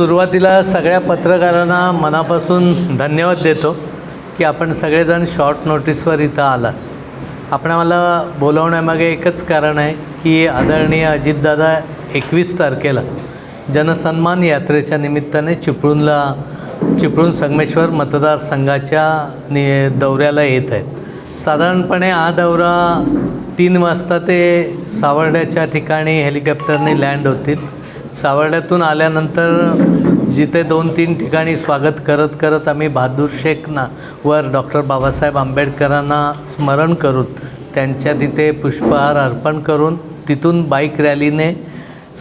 सुरुवातीला सगळ्या पत्रकारांना मनापासून धन्यवाद देतो की आपण सगळेजण शॉर्ट नोटीसवर इथं आला आपण मला बोलवण्यामागे एकच कारण आहे की आदरणीय अजितदादा एकवीस तारखेला जनसन्मान यात्रेच्या निमित्ताने चिपळूणला चिपळूण संगमेश्वर मतदारसंघाच्या नि दौऱ्याला येत आहेत. साधारणपणे हा दौरा तीन वाजता ते सावर्ड्याच्या ठिकाणी हेलिकॉप्टरने लँड होतील. सावर्ड्यातून आल्यानंतर जिथे दोन तीन ठिकाणी स्वागत करत करत आम्ही बहादूर शेखना वर डॉक्टर बाबासाहेब आंबेडकरांना स्मरण करून त्यांच्या तिथे पुष्पहार अर्पण करून तिथून बाईक रॅलीने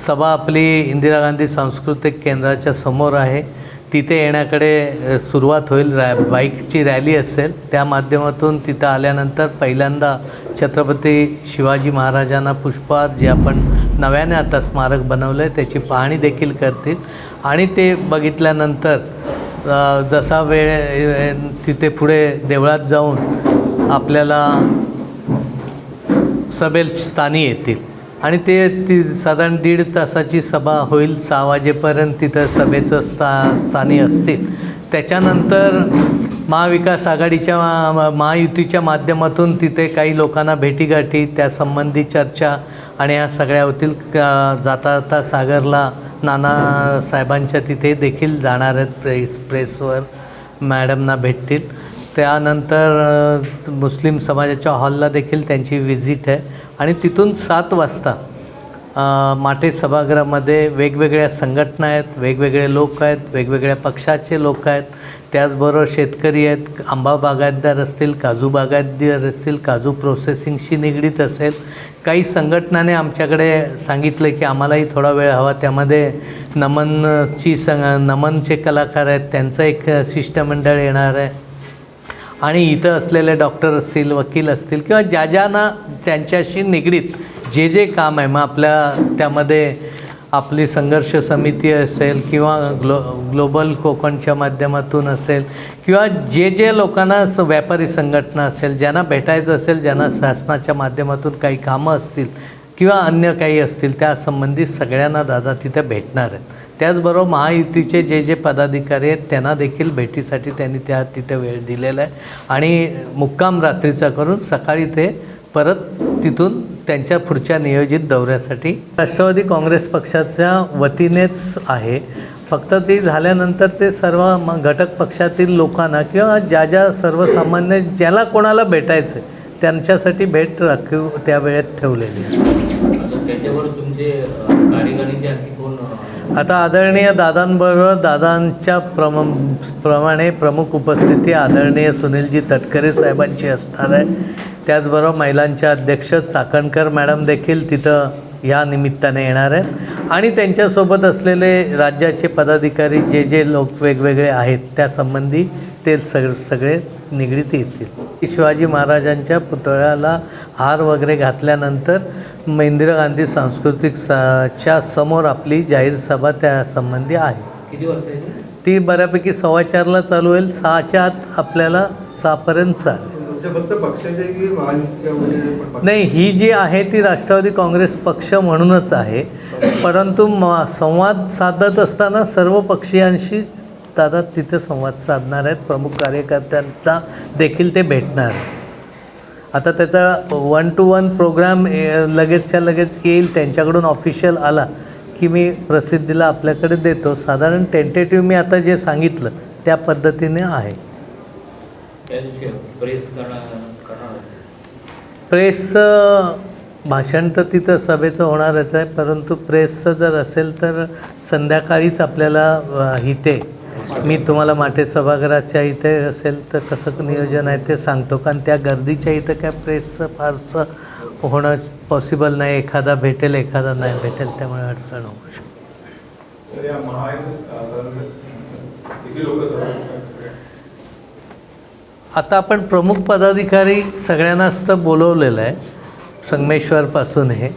सभा आपली इंदिरा गांधी सांस्कृतिक केंद्राच्या समोर आहे. तिथे येण्याकडे सुरुवात होईल. रॅ बाईकची रॅली असेल. त्या माध्यमातून तिथं आल्यानंतर पहिल्यांदा छत्रपती शिवाजी महाराजांना पुष्पहार जे आपण नव्याने आता स्मारक बनवलं आहे त्याची पाहणी देखील करतील. आणि ते बघितल्यानंतर जसा वेळ तिथे पुढे देवळात जाऊन आपल्याला सभेल स्थानी येतील. आणि ते ती साधारण दीड तासाची सभा होईल सहा वाजेपर्यंत तिथं सभेचं स्था स्थानी असतील. त्याच्यानंतर महाविकास आघाडीच्या महायुतीच्या माध्यमातून तिथे काही लोकांना भेटीगाठी त्यासंबंधी चर्चा आणि ह्या सगळ्या होतील जाता जाता सागरला नाना साहेबांच्या तिथे देखील जाणार आहेत प्रेस प्रेसवर मॅडमना भेटतील. त्यानंतर मुस्लिम समाजाच्या हॉलला देखील त्यांची व्हिजिट आहे. आणि तिथून सात वाजता माटे सभागृहामध्ये वेगवेगळ्या संघटना आहेत वेगवेगळे लोक आहेत वेगवेगळ्या पक्षाचे लोक आहेत. त्याचबरोबर शेतकरी आहेत. आंबा बागायतदार असतील काजू बागायतदार असतील काजू प्रोसेसिंगशी निगडीत असेल. काही संघटनाने आमच्याकडे सांगितलं की आम्हालाही थोडा वेळ हवा. त्यामध्ये नमनची सं नमनचे कलाकार आहेत. त्यांचं एक शिष्टमंडळ येणार आहे. आणि इथं असलेले डॉक्टर असतील वकील असतील किंवा ज्या ज्यांना त्यांच्याशी निगडीत जे जे काम आहे मग आपल्या त्यामध्ये आपली संघर्ष समिती असेल किंवा ग्लो ग्लोबल कोकणच्या माध्यमातून असेल किंवा जे जे लोकांना स व्यापारी संघटना असेल ज्यांना भेटायचं असेल ज्यांना शासनाच्या माध्यमातून काही कामं असतील किंवा अन्य काही असतील त्या संबंधित सगळ्यांना दादा तिथे भेटणार आहेत. त्याचबरोबर महायुतीचे जे जे पदाधिकारी आहेत त्यांना देखील भेटीसाठी त्यांनी त्या तिथे वेळ दिलेला आहे. आणि मुक्काम रात्रीचा करून सकाळी ते परत तिथून त्यांच्या पुढच्या नियोजित दौऱ्यासाठी राष्ट्रवादी काँग्रेस पक्षाच्या वतीनेच आहे. फक्त ती झाल्यानंतर ते सर्व घटक पक्षातील लोकांना किंवा ज्या ज्या सर्वसामान्य ज्याला कोणाला भेटायचं आहे त्यांच्यासाठी भेट राखीव त्या वेळेत ठेवलेली आहे. आता आदरणीय दादांबरोबर दादांच्या प्रम प्रमाणे प्रमुख उपस्थिती आदरणीय सुनीलजी तटकरे साहेबांची असणार आहे. त्याचबरोबर महिलांच्या अध्यक्ष चाकणकर मॅडम देखील तिथं या निमित्ताने येणार आहेत. आणि त्यांच्यासोबत असलेले राज्याचे पदाधिकारी जे जे लोक वेगवेगळे आहेत त्या ते सग सगळे निगडीत येतील. शिवाजी महाराजांच्या पुतळ्याला हार वगैरे घातल्यानंतर इंदिरा गांधी सांस्कृतिक सा च्या समोर आपली जाहीर सभा त्या संबंधी आहे. किती वाजता येते ती बऱ्यापैकी सव्वा चारला चालू होईल. सहाच्या आत आपल्याला सहापर्यंत चालेल. फक्त नाही ही जी आहे ती राष्ट्रवादी काँग्रेस पक्ष म्हणूनच आहे. परंतु म संवाद साधत असताना सर्व पक्षीयांशी दादा तिथे संवाद साधणार आहेत. प्रमुख कार्यकर्त्यांचा देखील ते भेटणार. आता त्याचा वन टू वन प्रोग्राम ए, लगेचच्या लगेच येईल. त्यांच्याकडून ऑफिशियल आला की मी प्रसिद्धीला आपल्याकडे देतो. साधारण टेंटेटिव्ह मी आता जे सांगितलं त्या पद्धतीने आहे. प्रेस करणार करणार आहे. प्रेसचं भाषण तर तिथं सभेचं होणारच आहे परंतु प्रेसचं जर असेल तर संध्याकाळीच आपल्याला इथे मी तुम्हाला माटे सभागृहाच्या इथे असेल तर कसं नियोजन आहे ते सांगतो. कारण त्या गर्दीच्या इथं काय प्रेसचं फारसं होणं पॉसिबल नाही. एखादा भेटेल एखादा नाही भेटेल त्यामुळे अडचण होऊ शकते तर या महायुतीत अ, साधारण किती लोक आता आपण प्रमुख पदाधिकारी सगळ्यांनाच तर बोलवलेलं आहे संगमेश्वरपासून हे.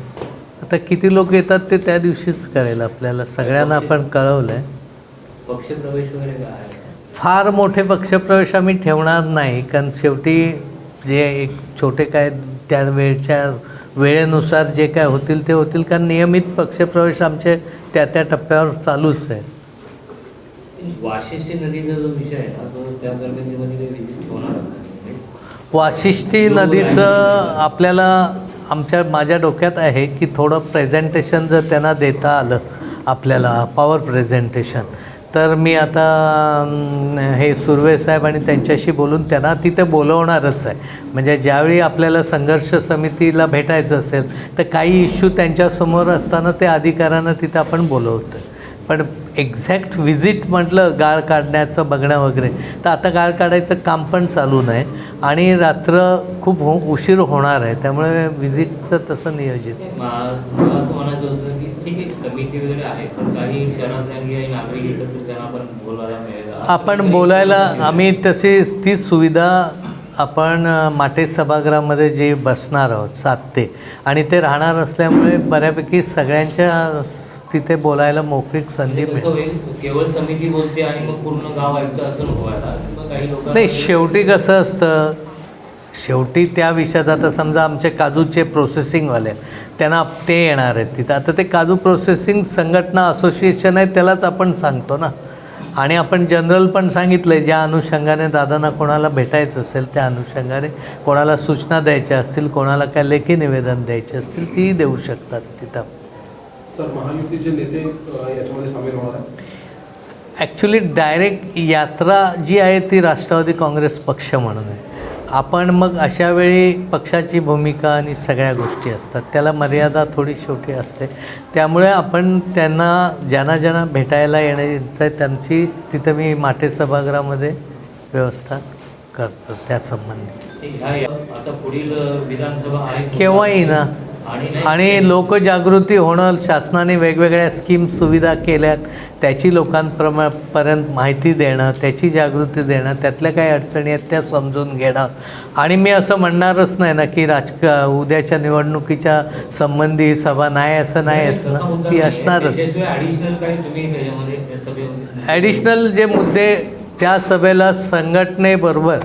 आता किती लोक येतात ते त्या दिवशीच कळेल आपल्याला सगळ्यांना आपण कळवलं आहे पक्षप्रवेश वगैरे फार मोठे पक्षप्रवेश आम्ही ठेवणार नाही कारण शेवटी जे एक छोटे काय त्या वेळच्या वेळेनुसार जे काय होतील ते होतील कारण नियमित पक्षप्रवेश आमचे त्या त्या टप्प्यावर चालूच आहे. वाशिष्ठी नदीचा जो विषय आहे ना तो त्या होणार. वाशिष्ठी नदीचं आपल्याला आमच्या माझ्या डोक्यात आहे की थोडं प्रेझेंटेशन जर त्यांना देता आलं आपल्याला पॉवर प्रेझेंटेशन तर मी आता हे सुर्वे साहेब आणि त्यांच्याशी बोलून त्यांना तिथे बोलवणारच आहे. म्हणजे ज्यावेळी आपल्याला संघर्ष समितीला भेटायचं असेल तर काही इश्यू त्यांच्यासमोर असताना ते अधिकाऱ्यांना तिथं आपण बोलवतो पण एक्झॅक्ट व्हिजिट म्हटलं गाळ काढण्याचं बघणं वगैरे. तर आता गाळ काढायचं काम पण चालू नाही. आणि रात्र खूप हो उशीर होणार आहे. त्यामुळे व्हिजिटचं तसं नियोजित आपण बोलायला. आम्ही तशी ती सुविधा आपण माटे सभागृहामध्ये जे बसणार आहोत सात ते. आणि ते राहणार असल्यामुळे बऱ्यापैकी सगळ्यांच्या तिथे बोलायला मोकळीक संधी म्हणजे केवळ समिती बोलते आणि मग पूर्ण गाव ऐकतं असं व्हायला. काही लोक नाही शेवटी कसं असतं शेवटी त्या विषयात आता समजा आमचे काजूचे प्रोसेसिंगवाले त्यांना ते येणार आहेत तिथं. आता ते काजू प्रोसेसिंग संघटना असोसिएशन आहे त्यालाच आपण सांगतो ना. आणि आपण जनरल पण सांगितलं आहे ज्या अनुषंगाने दादांना कोणाला भेटायचं असेल त्या अनुषंगाने कोणाला सूचना द्यायच्या असतील कोणाला काय लेखी निवेदन द्यायचे असतील तीही देऊ शकतात तिथं. सर महायुतीचे नेते याच्यामध्ये सामील होणार आहे ॲक्च्युली डायरेक्ट यात्रा जी आहे ती राष्ट्रवादी काँग्रेस पक्ष म्हणून आहे. आपण मग अशा वेळी पक्षाची भूमिका आणि सगळ्या गोष्टी असतात त्याला मर्यादा थोडी शेवटी असते. त्यामुळे आपण त्यांना ज्यांना ज्यांना भेटायला येण्याचं आहे त्यांची तिथं मी माटे सभागृहामध्ये व्यवस्था करतो त्या संबंधी ह्या आता पुढील विधानसभा आहे. केव्हाही ना. आणि लोकजागृती होणं शासनाने वेगवेगळ्या स्कीम सुविधा केल्यात त्याची लोकांप्रमा पर्यंत माहिती देणं त्याची जागृती देणं त्यातल्या काही अडचणी आहेत त्या समजून घेणं. आणि मी असं म्हणणारच नाही ना की राजक उद्याच्या निवडणुकीच्या संबंधी सभा नाही असं नाही असणं. मुद्दा ती. असणारच. ॲडिशनल जे मुद्दे त्या सभेला संघटनेबरोबर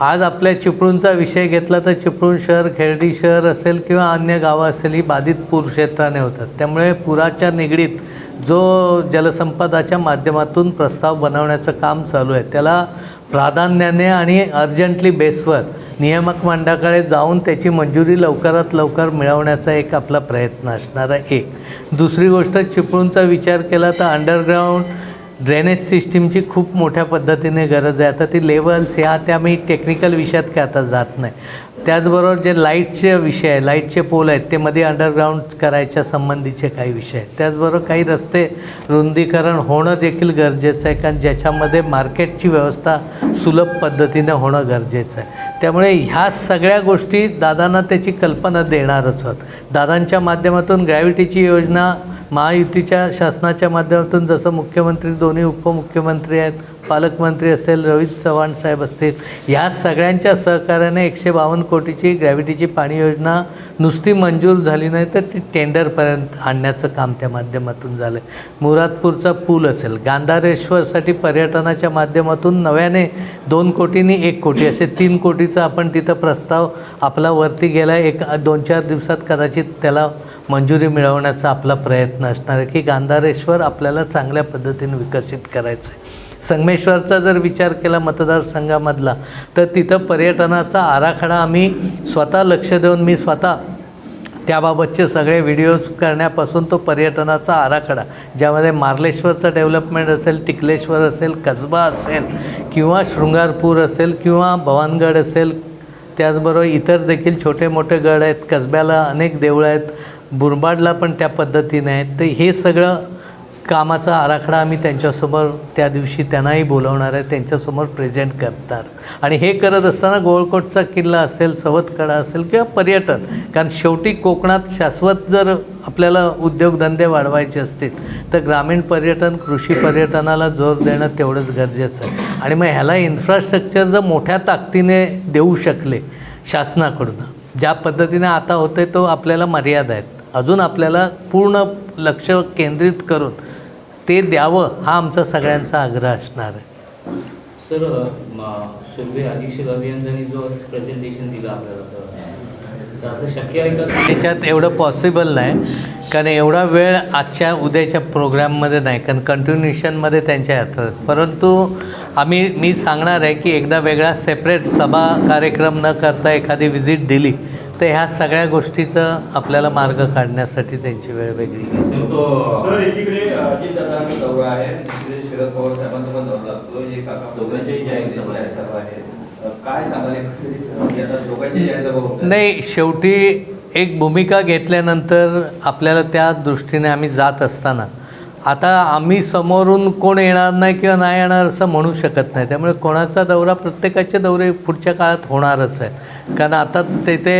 आज आपल्या चिपळूणचा विषय घेतला तर चिपळूण शहर खेर्डी शहर असेल किंवा अन्य गावं असेल ही बाधित पूर क्षेत्राने होतात. त्यामुळे पुराच्या निगडीत जो जलसंपदाच्या माध्यमातून प्रस्ताव बनवण्याचं काम चालू आहे त्याला प्राधान्याने आणि अर्जंटली बेसवर नियामक मंडळाकडे जाऊन त्याची मंजुरी लवकरात लवकर मिळवण्याचा एक आपला प्रयत्न असणार आहे एक. दुसरी गोष्ट चिपळूणचा विचार केला तर अंडरग्राऊंड ड्रेनेज सिस्टीमची खूप मोठ्या पद्धतीने गरज आहे. आता ती लेवल्स ह्या त्या मी टेक्निकल विषयात काय आता जात नाही. त्याचबरोबर जे लाईटचे विषय आहे लाईटचे पोल आहेत ते मध्ये अंडरग्राऊंड करायच्या संबंधीचे काही विषय आहेत. त्याचबरोबर काही रस्ते रुंदीकरण होणं देखील गरजेचं आहे कारण ज्याच्यामध्ये मार्केटची व्यवस्था सुलभ पद्धतीने होणं गरजेचं आहे. त्यामुळे ह्या सगळ्या गोष्टी दादांना त्याची कल्पना देणारच होत. दादांच्या माध्यमातून ग्रॅव्हिटीची योजना महायुतीच्या शासनाच्या माध्यमातून जसं मुख्यमंत्री दोन्ही उपमुख्यमंत्री आहेत पालकमंत्री असेल रवी चव्हाण साहेब असतील ह्या सगळ्यांच्या सहकार्याने एकशे बावन्न कोटीची ग्रॅव्हिटीची पाणी योजना नुसती मंजूर झाली नाही तर ती टेंडरपर्यंत आणण्याचं काम त्या माध्यमातून झालं आहे मुरादपूरचा पूल असेल गांधारेश्वरसाठी पर्यटनाच्या माध्यमातून नव्याने दोन कोटींनी एक कोटी असे तीन कोटीचा आपण तिथं प्रस्ताव आपला वरती गेला एक दोन चार दिवसात कदाचित त्याला मंजुरी मिळवण्याचा आपला प्रयत्न असणार आहे की गांधारेश्वर आपल्याला चांगल्या पद्धतीने विकसित करायचं आहे. संगमेश्वरचा जर विचार केला मतदारसंघामधला तर तिथं पर्यटनाचा आराखडा आम्ही स्वतः लक्ष देऊन मी स्वतः त्याबाबतचे सगळे व्हिडिओज करण्यापासून तो पर्यटनाचा आराखडा ज्यामध्ये मार्लेश्वरचं डेव्हलपमेंट असेल टिकलेश्वर असेल कसबा असेल किंवा शृंगारपूर असेल किंवा भवानगड असेल त्याचबरोबर इतर देखील छोटे मोठे गड आहेत कसब्याला अनेक देवळं आहेत बुरबाडला पण त्या पद्धतीने आहेत. तर हे सगळं कामाचा आराखडा आम्ही त्यांच्यासमोर त्या दिवशी त्यांनाही बोलवणार आहे त्यांच्यासमोर प्रेझेंट करणार. आणि हे करत असताना गोळकोटचा किल्ला असेल सवतकडा असेल किंवा पर्यटन कारण शेवटी कोकणात शाश्वत जर आपल्याला उद्योगधंदे वाढवायचे असतील तर ग्रामीण पर्यटन कृषी पर्यटनाला जोर देणं तेवढंच गरजेचं आहे. आणि मग ह्याला इन्फ्रास्ट्रक्चर जर मोठ्या ताकदीने देऊ शकले शासनाकडून ज्या पद्धतीने आता होते तो आपल्याला मर्यादा आहेत. अजून आपल्याला पूर्ण लक्ष केंद्रित करून ते द्यावं हा आमचा सगळ्यांचा आग्रह असणार आहे. सर सुर्वे अधीक्षक अभियंत्यांनी जो प्रेझेंटेशन दिलं आपल्याला शक्य आहे का? त्याच्यात एवढं पॉसिबल नाही कारण एवढा वेळ आजच्या उद्याच्या प्रोग्राममध्ये नाही कारण कंटिन्युएशनमध्ये त्यांच्या येतात परंतु आम्ही मी सांगणार आहे की एकदा वेगळा सेपरेट सभा कार्यक्रम न करता एखादी व्हिजिट दिली तर ह्या सगळ्या गोष्टीचं आपल्याला मार्ग काढण्यासाठी त्यांची वेळ वेगळी. नाही शेवटी एक भूमिका घेतल्यानंतर आपल्याला त्या दृष्टीने आम्ही जात असताना आता आम्ही समोरून कोण येणार नाही किंवा नाही येणार असं म्हणू शकत नाही. त्यामुळे कोणाचा दौरा प्रत्येकाचे दौरे पुढच्या काळात होणारच आहे. कारण आता तेथे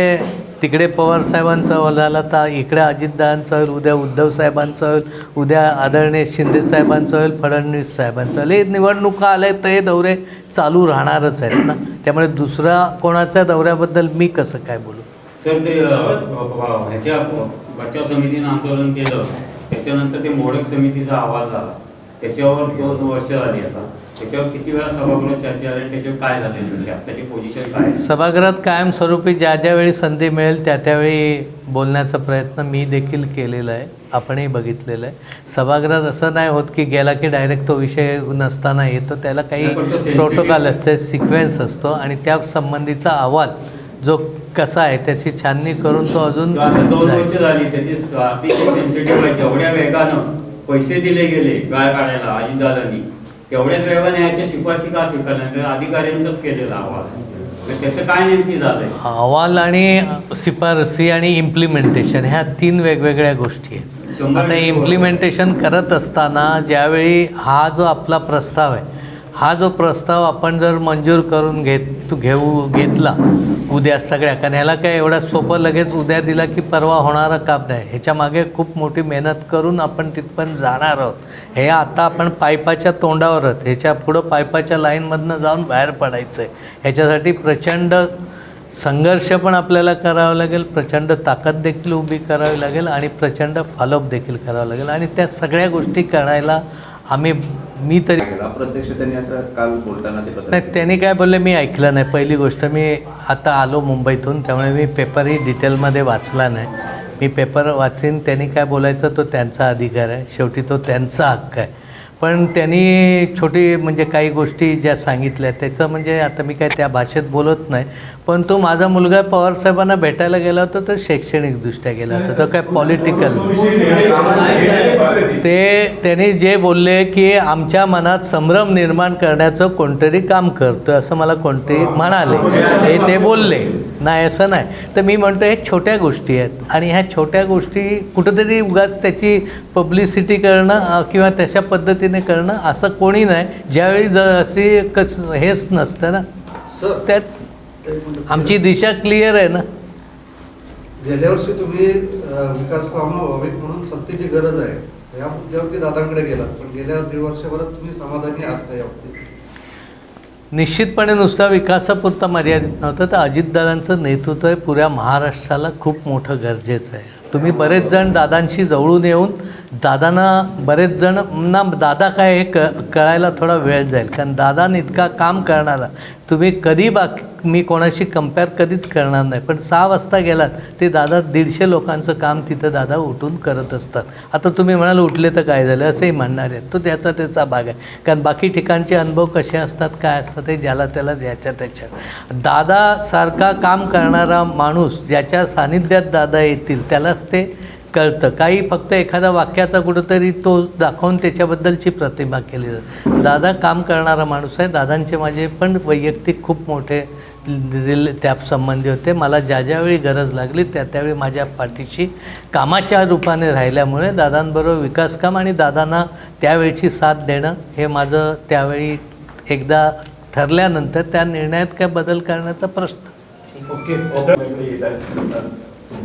तिकडे पवारसाहेबांचा होईल झाला तर इकडे अजितदादांचा होईल उद्या उद्धव साहेबांचा होईल उद्या आदरणीय शिंदे साहेबांचा होईल फडणवीस साहेबांचा होईल हे निवडणुका आल्या तर हे दौरे चालू राहणारच आहेत ना. त्यामुळे दुसरा कोणाच्या दौऱ्याबद्दल मी कसं काय बोलू? सर ते ह्याच्या बचाव समितीनं आंदोलन केलं. त्याच्यानंतर ते मोडक समितीचा अहवाल झाला त्याच्यावर दोन वर्ष झाली आता. त्याच्यावर किती वेळा सभागृह चर्चा झाली त्याच्यावर काय झाले म्हणजे? आताची पोझिशन काय? सभागृहात कायमस्वरूपी ज्या ज्यावेळी संधी मिळेल त्या त्यावेळी बोलण्याचा प्रयत्न मी देखील केलेला आहे. आपणही बघितलेलं आहे. सभागृहात असं नाही होत की गेला की डायरेक्ट तो विषय नसताना येतो. त्याला काही प्रोटोकॉल असते सिक्वेन्स असतो आणि त्या संबंधीचा अहवाल जो कसा आहे त्याची छाननी करून तो अजून दोन. वर्ष झाली त्याची जेवढ्या वेगानं पैसे दिले गेले गाळ काढायला अजितदादांनी तेवढ्याच वेगाने याच्या शिफारशी का स्वीकारल्या अधिकाऱ्यांचाच केलेला अहवाल. त्याचं काय नेमकी झालंय? अहवाल आणि शिफारसी आणि इम्प्लिमेंटेशन ह्या तीन वेगवेगळ्या गोष्टी आहेत. आता इम्प्लिमेंटेशन करत असताना ज्यावेळी हा जो आपला प्रस्ताव आहे हा जो प्रस्ताव आपण जर मंजूर करून घेत घेऊ घेतला उद्या सगळ्या कारण ह्याला काय एवढा सोपं लगेच उद्या दिला की परवा होणारं काम नाही. ह्याच्या मागे खूप मोठी मेहनत करून आपण तिथपर्यंत जाणार आहोत. हे आता आपण पायपाच्या तोंडावर आहोत. ह्याच्या पुढं पायपाच्या लाईनमधनं जाऊन बाहेर पडायचं आहे ह्याच्यासाठी प्रचंड संघर्ष पण आपल्याला करावा लागेल प्रचंड ताकद देखील उभी करावी लागेल आणि प्रचंड फॉलोअप देखील करावं लागेल. आणि त्या सगळ्या गोष्टी करायला आम्ही मी तरी अप्रत्यक्ष त्यांनी असं काल बोलताना ते नाही त्यांनी काय बोलले मी ऐकलं नाही. पहिली गोष्ट मी आता आलो मुंबईतून त्यामुळे मी पेपरही डिटेलमध्ये वाचला नाही. मी पेपर वाचीन त्यांनी काय बोलायचं तो त्यांचा अधिकार आहे. शेवटी तो त्यांचा हक्क आहे. पण त्यांनी छोटी म्हणजे काही गोष्टी ज्या सांगितल्या त्याचं म्हणजे आता मी काय त्या भाषेत बोलत नाही. पण तो माझा मुलगा पवारसाहेबांना भेटायला गेला होता तो शैक्षणिकदृष्ट्या गेला होता. तो काय पॉलिटिकल ते त्यांनी जे बोलले की आमच्या मनात संभ्रम निर्माण करण्याचं कोणतरी काम करतं असं मला कोणतरी म्हणाले. हे ते बोलले. नाही असं नाही. तर मी म्हणतो हे छोट्या गोष्टी आहेत. आणि ह्या छोट्या गोष्टी कुठंतरी उगाच त्याची पब्लिसिटी करणं किंवा तशा पद्धतीने करणं असं कोणी नाही. ज्यावेळी ज अशी कस हेच नसतं ना सर त्यात. आमची दिशा क्लिअर आहे ना? गेल्या वर्षी तुम्ही विकास कामं व्हावीत म्हणून सत्तेची गरज आहे. या मुद्द्यावरती दादांकडे गेलात पण गेल्या दीड वर्षभरात तुम्ही समाधानी आहात का या बाबतीत? निश्चितपणे नुसता विकासापुरता मर्यादित नव्हतं तर अजितदादांचं नेतृत्व हे पुऱ्या महाराष्ट्राला खूप मोठं गरजेचं आहे. तुम्ही बरेच जण दादांशी जवळून येऊन दादांना बरेच जण ना दादा काय हे क कळायला थोडा वेळ जाईल. कारण दादा इतका काम करणारा तुम्ही कधी बाकी मी कोणाशी कंपेअर कधीच करणार नाही. पण सहा वाजता गेलात ते दादा दीडशे लोकांचं काम तिथं दादा उठून करत असतात. आता तुम्ही म्हणाल उठले तर काय झालं? असंही म्हणणार आहेत. तो त्याचा त्याचा भाग आहे. कारण बाकी ठिकाणचे अनुभव कसे असतात काय असतात ते ज्याला त्याला ज्याच्या त्याच्या. दादासारखा काम करणारा माणूस ज्याच्या सानिध्यात दादा येतील त्यालाच ते कळतं. काही फक्त एखादा वाक्याचा कुठंतरी तो दाखवून त्याच्याबद्दलची प्रतिमा केली जाते. दादा काम करणारा माणूस आहे. दादांचे माझे पण वैयक्तिक खूप मोठे रिले त्या संबंधी होते. मला ज्या ज्यावेळी गरज लागली त्या त्यावेळी माझ्या पाठीशी कामाच्या रूपाने राहिल्यामुळे दादांबरोबर विकासकाम आणि दादांना त्यावेळची साथ देणं हे माझं त्यावेळी एकदा ठरल्यानंतर त्या निर्णयात काय बदल करण्याचा प्रश्न. ओके.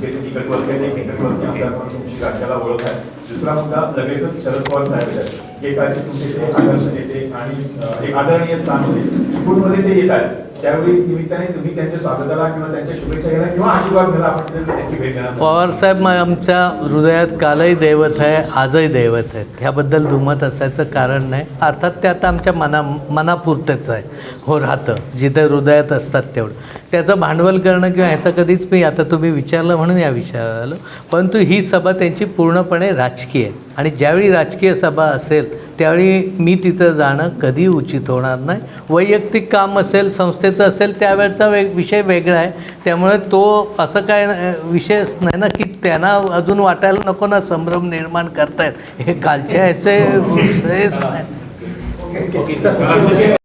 वेगवेगळे येत आहेत. ते तिकडवरचे ते आमदार म्हणून तुमची राज्याला ओळख आहे. दुसरा मुद्दा लगेचच शरद पवार साहेब आहेत जे काळचे तुमचे ते आकर्षण येते आणि एक आदरणीय स्थान होते चिपळूणमध्ये ते येत आहेत. त्यावेळी निमित्ताने तुम्ही त्यांच्या स्वागताला किंवा त्यांच्या शुभेच्छा घ्यायला किंवा आशीर्वाद घ्यायला आपण त्यांची भेट घेणार पवारसाहेब म- आमच्या हृदयात कालही दैवत आहे आजही दैवत आहे. ह्याबद्दल दुमत असायचं कारण नाही. अर्थात ते आता आमच्या मना मनापुरतंच आहे. हो राहतं. जिथे हृदयात असतात तेवढं. त्याचं भांडवल करणं किंवा ह्याचं कधीच मी आता तुम्ही विचारलं म्हणून या विषयावर आलो. परंतु ही सभा त्यांची पूर्णपणे राजकीय आहे. आणि ज्यावेळी राजकीय सभा असेल त्यावेळी मी तिथं जाणं कधी उचित होणार नाही. वैयक्तिक काम असेल संस्थेचं असेल त्यावेळचा वेग विषय वेगळा आहे. त्यामुळे तो असं काय विषयच नाही ना की त्यांना अजून वाटायला नको ना संभ्रम निर्माण करतायत. हे कालच्या ह्याचे विषयच नाही.